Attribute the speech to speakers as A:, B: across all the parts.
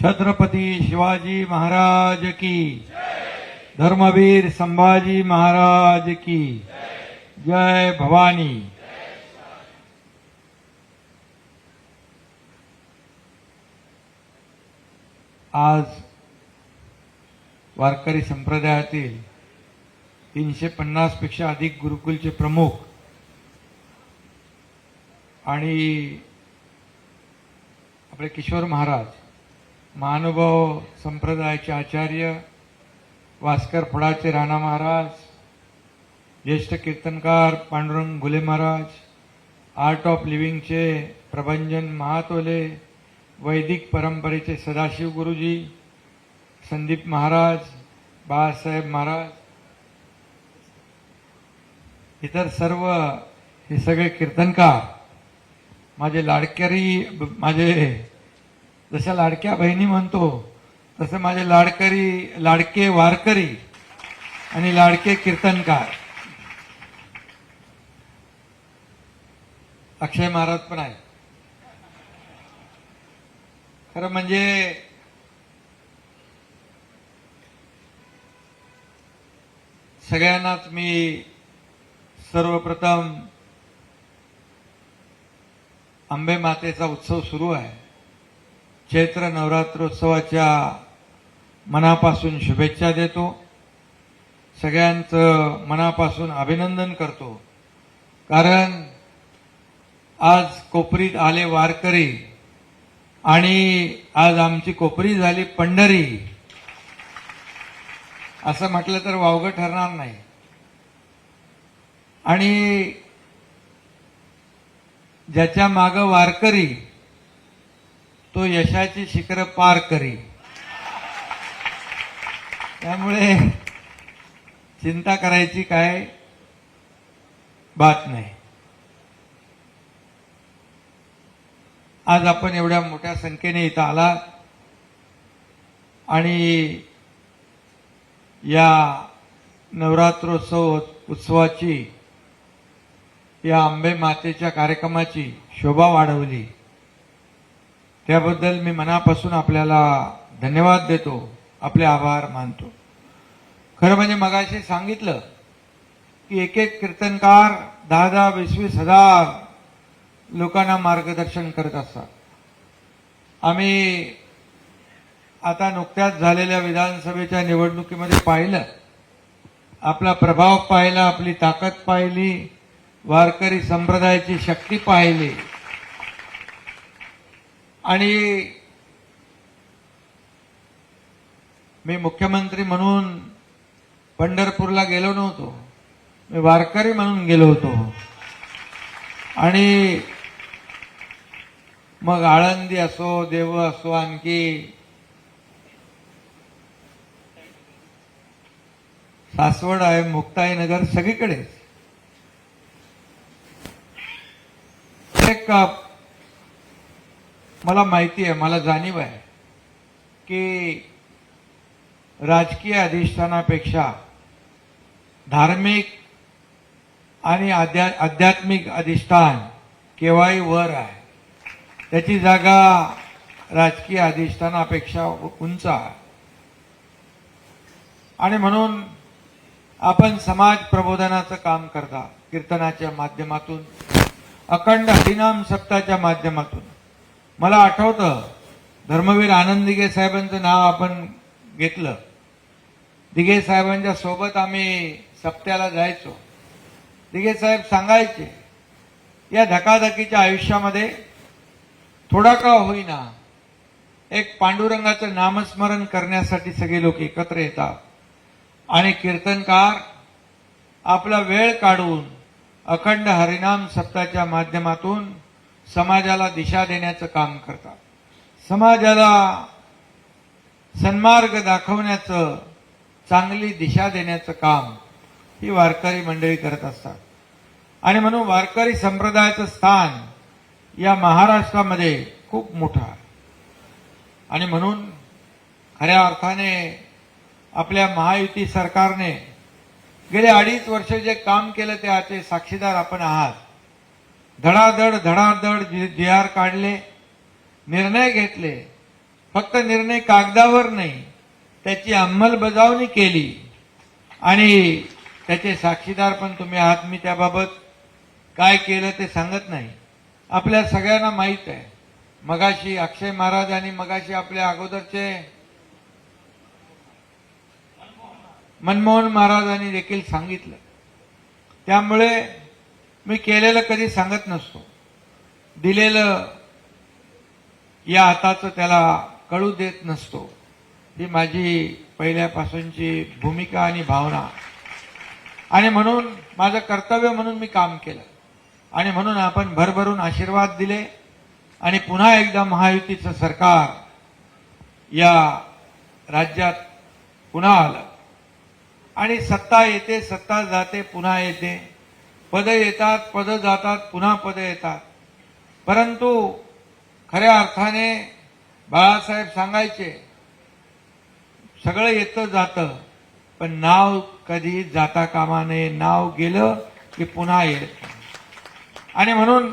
A: छत्रपती शिवाजी महाराज की धर्मवीर संभाजी महाराज की जय भवानी। आज वारकरी संप्रदायातील तीनशे पन्नासपेक्षा अधिक गुरुकुलचे प्रमुख आणि आपले किशोर महाराज महानुभाव संप्रदायाचे आचार्य वास्कर फडाचे राणा महाराज ज्येष्ठ कीर्तनकार पांडुरंग घुले महाराज आर्ट ऑफ लिव्हिंगचे प्रभंजन महातोले वैदिक परंपरेचे सदाशिव गुरुजी संदीप महाराज बाळासाहेब महाराज इतर सर्व हे सगळे कीर्तनकार माझे लाडकरी माझे जशा लाडक्या बहिणी म्हणतो तसं माझे लाडकरी लाडके वारकरी आणि लाडके कीर्तनकार. अक्षय महाराज पण आहे खरं म्हणजे सगळ्यांनाच मी सर्वप्रथम आंबे मातेचा उत्सव सुरू आहे. चैत्र नवरात्रोत्सवाच्या मनापासून शुभेच्छा देतो. सगळ्यांचं मनापासून अभिनंदन करतो. कारण आज कोपरीत आले वारकरी आणि आज आमची कोपरी झाली पंढरी. असं म्हटलं तर वावगं ठरणार नाही. आणि ज्याच्या मागं वारकरी तो यशाची शिखर पार करी त्यामुळे चिंता करायची काय बात नाही. आज आपण एवढ्या मोठ्या संख्येने इथं आला आणि या नवरात्रोत्सव उत्सवाची या आंबे मातेच्या कार्यक्रमाची शोभा वाढवली. त्याबद्दल मी मनापासून आपल्याला धन्यवाद देतो आपले आभार मानतो. खरं म्हणजे मगाशी सांगितलं की एक एक कीर्तनकार दहा दहा वीस वीस हजार लोकांना मार्गदर्शन करत असतात. आम्ही आता नुकत्याच झालेल्या विधानसभेच्या निवडणुकीमध्ये पाहिलं. आपला प्रभाव पाहिला आपली ताकद पाहिली वारकरी संप्रदायाची शक्ती पाहिली. आणि मी मुख्यमंत्री म्हणून पंढरपूरला गेलो नव्हतो. मी वारकरी म्हणून गेलो होतो. आणि मग आळंदी असो देव असो आणखी सासवड आहे मुक्ताईनगर सगळीकडेच. एक मला माहिती आहे मला जाणीव आहे की राजकीय अधिष्ठानापेक्षा धार्मिक आणि आध्या आध्यात्मिक अधिष्ठान केव्हाही वर आहे. त्याची जागा राजकीय अधिष्ठानापेक्षा उंच आहे. आणि म्हणून आपण समाज प्रबोधनाचं काम करता कीर्तनाच्या माध्यमातून अखंड हरिनाम सप्ताच्या माध्यमातून. मला आठवतं धर्मवीर आनंद दिघे साहेबांचं नाव आपण घेतलं. दिघे साहेबांच्या सोबत आम्ही सप्त्याला जायचो. दिघे साहेब सांगायचे या धकाधकीच्या आयुष्यामध्ये थोडा का होईना एक पांडुरंगाचं नामस्मरण करण्यासाठी सगळे लोक एकत्र येतात आणि कीर्तनकार आपला वेळ काढून अखंड हरिनाम सप्ताच्या माध्यमातून समाजाला दिशा देण्याचं काम करतात. समाजाला सन्मार्ग दाखवण्याचं चांगली दिशा देण्याचं काम ही वारकरी मंडळी करत असतात. आणि म्हणून वारकरी संप्रदायाचं स्थान या महाराष्ट्रामध्ये खूप मोठं आहे. आणि म्हणून खऱ्या अर्थाने आपल्या महायुती सरकारने गेले अडीच वर्ष जे काम केलं त्याचे साक्षीदार आपण आहात धडाधड धडाधड जी आर काढले निर्णय घेतले. फक्त निर्णय कागदावर नाही त्याची अंमलबजावणी केली. आणि त्याचे साक्षीदार पण तुम्ही आहात मी त्याबाबत काय केलं ते सांगत नाही. आपल्या सगळ्यांना माहीत आहे. मगाशी अक्षय महाराज आणि मगाशी आपल्या अगोदरचे मनमोहन महाराजांनी देखील सांगितलं. त्यामुळे मी केलेलं कधी सांगत नसतो. दिलेलं या हाताचं त्याला कळू देत नसतो. ही माझी पहिल्यापासूनची भूमिका आणि भावना. आणि म्हणून माझं कर्तव्य म्हणून मी काम केलं. आणि म्हणून आपण भरभरून आशीर्वाद दिले. आणि पुन्हा एकदा महायुतीचं सरकार या राज्यात पुन्हा आलं. आणि सत्ता येते सत्ता जाते पुन्हा येते. पद येतात पद जातात पुन्हा पद येतात. परंतु खऱ्या अर्थाने बाळासाहेब सांगायचे सगळं येतं जातं पण नाव कधी जाता कामा नये नाव गेलं की पुन्हा येत आणि म्हणून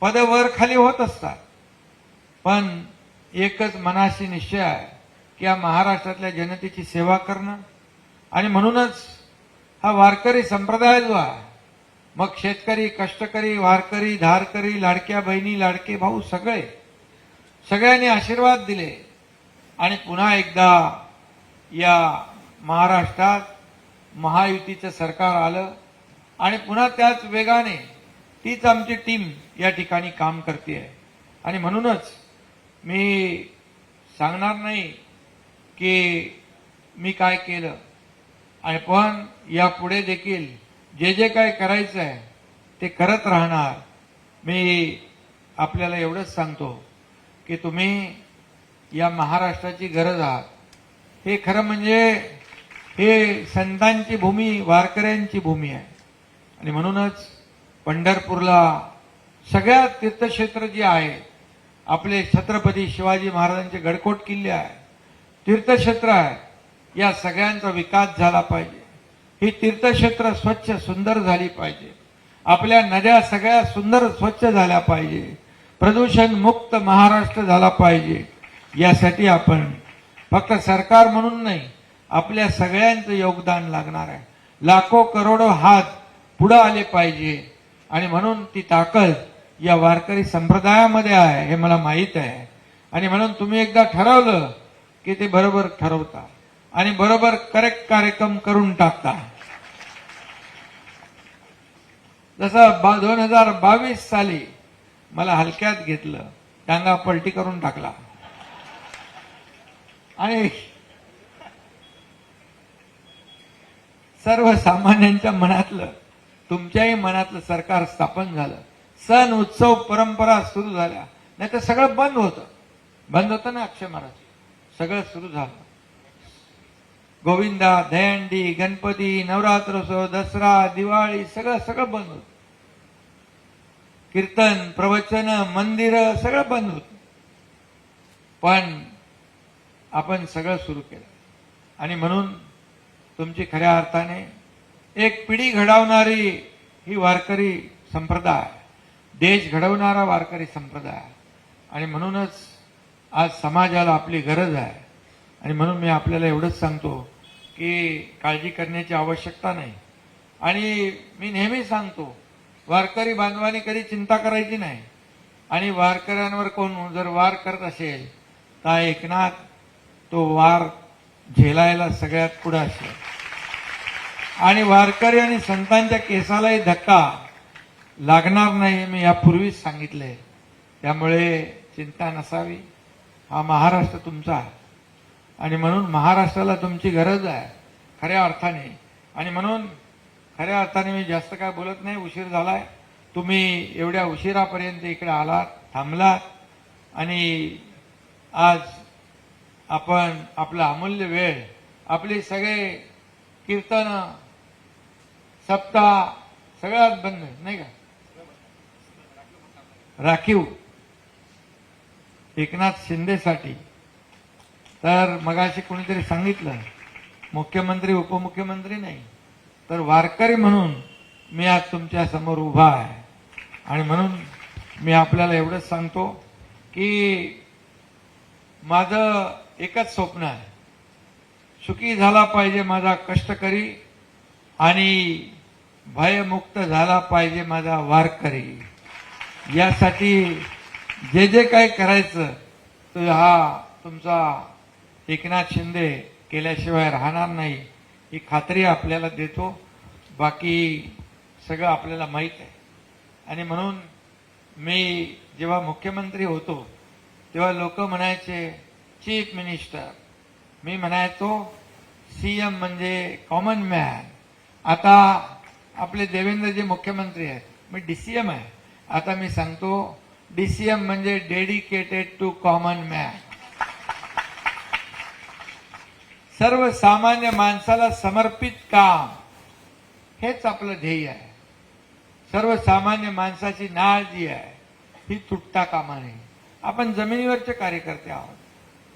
A: पद वर खाली होत असतात. पण एकच मनाशी निश्चय आहे की या महाराष्ट्रातल्या जनतेची सेवा करणं. आणि म्हणूनच हा वारकरी संप्रदाय जो आहे मग शेतकरी कष्टकरी वारकरी धारकरी लाडक्या बहिणी लाडके भाऊ सगळे सगळ्यांनी आशीर्वाद दिले. आणि पुन्हा एकदा या महाराष्ट्रात महायुतीचं सरकार आलं आणि पुन्हा त्याच वेगाने तीच आमची टीम या ठिकाणी काम करते. आणि म्हणूनच मी सांगणार नाही की मी काय केलं. आणि पण यापुढे देखील जे जे काय करायचं आहे ते करत राहणार. मी आपल्याला एवढंच सांगतो की तुम्ही या महाराष्ट्राची गरज आहात. हे खरं म्हणजे हे संतांची भूमी वारकऱ्यांची भूमी आहे. आणि म्हणूनच पंढरपूरला सगळ्यात तीर्थक्षेत्र जे आहे आपले छत्रपती शिवाजी महाराजांचे गडकोट किल्ले आहे तीर्थक्षेत्र आहे या सगळ्यांचा विकास झाला पाहिजे. ही तीर्थक्षेत्र स्वच्छ सुंदर झाली पाहिजे. आपल्या नद्या सगळ्या सुंदर स्वच्छ झाल्या पाहिजे. प्रदूषण मुक्त महाराष्ट्र झाला पाहिजे. यासाठी आपण फक्त सरकार म्हणून नाही आपल्या सगळ्यांचं योगदान लागणार आहे. लाखो करोडो हात पुढं आले पाहिजे. आणि म्हणून ती ताकद या वारकरी संप्रदायामध्ये आहे हे मला माहीत आहे. आणि म्हणून तुम्ही एकदा ठरवलं की ते बरोबर ठरवता. आणि बरोबर करेक्ट कार्यक्रम करून टाकता. जसं दोन हजार बावीस साली मला हलक्यात घेतलं. टांगा पलटी करून टाकला. आणि सर्वसामान्यांच्या मनातलं तुमच्याही मनातलं सरकार स्थापन झालं. सण उत्सव परंपरा सुरू झाल्या. नाही तर सगळं बंद होतं. बंद होतं ना अक्षय महाराज? सगळं सुरू झालं. गोविंदा दहंडी गणपती नवरात्रोत्सव दसरा दिवाळी सगळं सगळं बंद होत. कीर्तन प्रवचन मंदिर सगळं बंद होत. पण आपण सगळं सुरू केलं. आणि म्हणून तुमची खऱ्या अर्थाने एक पिढी घडवणारी ही वारकरी संप्रदाय देश घडवणारा वारकरी संप्रदाय. आणि म्हणूनच आज समाजाला आपली गरज आहे. आणि म्हणून मी आपल्याला एवढंच सांगतो की काळजी करण्याची आवश्यकता नाही. आणि मी नेहमी सांगतो वारकरी बांधवाने कधी चिंता करायची नाही. आणि वारकऱ्यांवर कोण जर वार करत असेल तर एकनाथ तो वार झेलायला सगळ्यात पुढे असेल. आणि वारकरी आणि संतांच्या केसालाही धक्का लागणार नाही मी यापूर्वीच सांगितले. त्यामुळे चिंता नसावी. हा महाराष्ट्र तुमचा आहे. आणि म्हणून महाराष्ट्राला तुमची गरज आहे खऱ्या अर्थाने. आणि म्हणून खऱ्या अर्थाने मी जास्त काय बोलत नाही उशीर झालाय. तुम्ही एवढ्या उशिरापर्यंत इकडे आलात थांबलात. आणि आज आपण आपला अमूल्य वेळ आपले सगळे कीर्तन सप्ताह सगळ्यात बंद नाही का? राखीव. एकनाथ शिंदेसाठी. तर मगाशी कोणीतरी सांगितलं मुख्यमंत्री उपमुख्यमंत्री नाही. तर वारकरी म्हणून मी आज तुमच्यासमोर उभा आहे. आणि म्हणून मी आपल्याला एवढंच सांगतो की माझं एकच स्वप्न आहे. सुखी झाला पाहिजे माझा कष्टकरी आणि भयमुक्त झाला पाहिजे माझा वारकरी. यासाठी जे जे काही करायचं तो हा तुमचा एकनाथ शिंदे केल्याशिवाय राहणार नाही. ही खात्री आपल्याला देतो. बाकी सगळं आपल्याला माहीत आहे. आणि म्हणून मी जेव्हा मुख्यमंत्री होतो तेव्हा लोक म्हणायचे चीफ मिनिस्टर मी म्हणायचो सी एम म्हणजे कॉमन मॅन आता आपले देवेंद्रजी मुख्यमंत्री आहेत. मी डी सी एम आहे. आता मी सांगतो डी सी एम म्हणजे डेडिकेटेड टू कॉमन मॅन सर्वसामान्य माणसाला समर्पित काम. हेच आपलं ध्येय आहे. सर्वसामान्य माणसाची नाळ जी आहे ही तुटता कामा नये. आपण जमिनीवरचे कार्यकर्ते आहोत.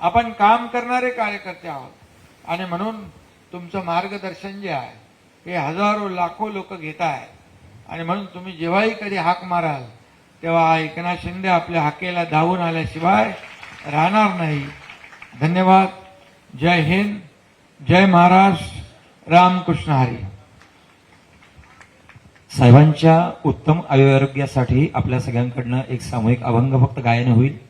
A: आपण काम करणारे कार्यकर्ते आहोत. आणि म्हणून तुमचं मार्गदर्शन जे आहे हे हजारो लाखो लोक घेत आहेत. आणि म्हणून तुम्ही जेव्हाही कधी हाक माराल तेव्हा एकनाथ शिंदे आपल्या हाकेला धावून आल्याशिवाय राहणार नाही. धन्यवाद. जय हिंद. जय महाराज रामकृष्ण हरी.
B: साहेबांच्या उत्तम आरोग्यासाठी आपल्या सगळ्यांकडनं एक सामूहिक अभंग फक्त गायन होईल.